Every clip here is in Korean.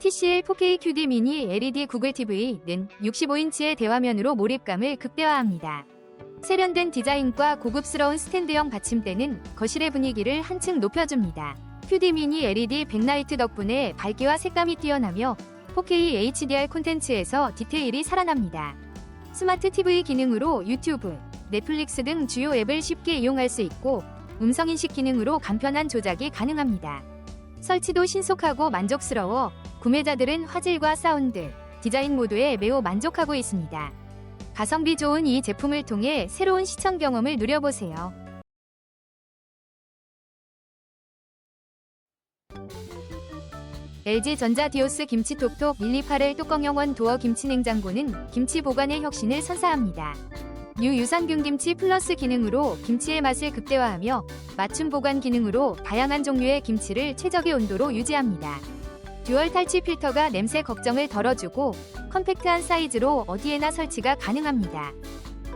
TCL 4K QD 미니 LED 구글 TV는 65인치의 대화면으로 몰입감을 극대화합니다. 세련된 디자인과 고급스러운 스탠드형 받침대는 거실의 분위기를 한층 높여줍니다. QD 미니 LED 백라이트 덕분에 밝기와 색감이 뛰어나며 4K HDR 콘텐츠에서 디테일이 살아납니다. 스마트 TV 기능으로 유튜브, 넷플릭스 등 주요 앱을 쉽게 이용할 수 있고 음성인식 기능으로 간편한 조작이 가능합니다. 설치도 신속하고 만족스러워 구매자들은 화질과 사운드, 디자인 모두에 매우 만족하고 있습니다. 가성비 좋은 이 제품을 통해 새로운 시청 경험을 누려보세요. LG 전자 디오스 김치 톡톡 128L 뚜껑형 원 도어 김치 냉장고는 김치 보관의 혁신을 선사합니다. 유유산균 김치 플러스 기능으로 김치의 맛을 극대화하며 맞춤 보관 기능으로 다양한 종류의 김치를 최적의 온도로 유지합니다. 듀얼 탈취 필터가 냄새 걱정을 덜어주고 컴팩트한 사이즈로 어디에나 설치가 가능합니다.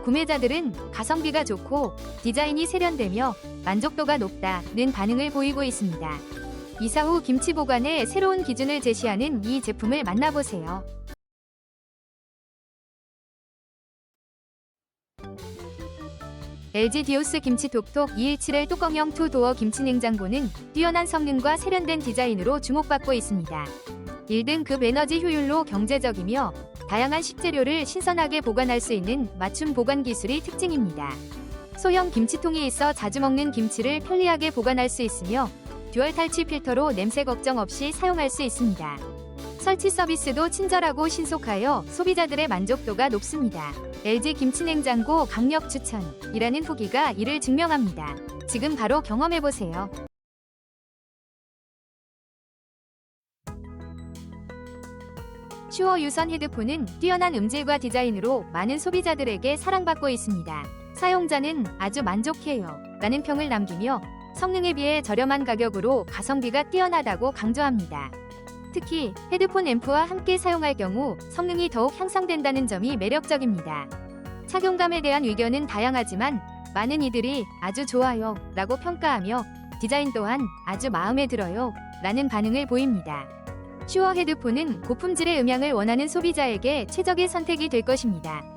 구매자들은 가성비가 좋고 디자인이 세련되며 만족도가 높다는 반응을 보이고 있습니다. 이사 후 김치 보관의 새로운 기준을 제시하는 이 제품을 만나보세요. LG 디오스 김치 톡톡 217L 뚜껑형 투도어 김치 냉장고는 뛰어난 성능과 세련된 디자인으로 주목받고 있습니다. 1등급 에너지 효율로 경제적이며 다양한 식재료를 신선하게 보관할 수 있는 맞춤 보관 기술이 특징입니다. 소형 김치통이 있어 자주 먹는 김치를 편리하게 보관할 수 있으며 듀얼 탈취 필터로 냄새 걱정 없이 사용할 수 있습니다. 설치 서비스도 친절하고 신속하여 소비자들의 만족도가 높습니다. LG 김치냉장고 강력 추천이라는 후기가 이를 증명합니다. 지금 바로 경험해보세요. 슈어 유선 헤드폰은 뛰어난 음질과 디자인으로 많은 소비자들에게 사랑받고 있습니다. 사용자는 아주 만족해요. 라는 평을 남기며 성능에 비해 저렴한 가격으로 가성비가 뛰어나다고 강조합니다. 특히 헤드폰 앰프와 함께 사용할 경우 성능이 더욱 향상된다는 점이 매력적입니다. 착용감에 대한 의견은 다양하지만 많은 이들이 아주 좋아요 라고 평가하며 디자인 또한 아주 마음에 들어요 라는 반응을 보입니다. 슈어 헤드폰은 고품질의 음향을 원하는 소비자에게 최적의 선택이 될 것입니다.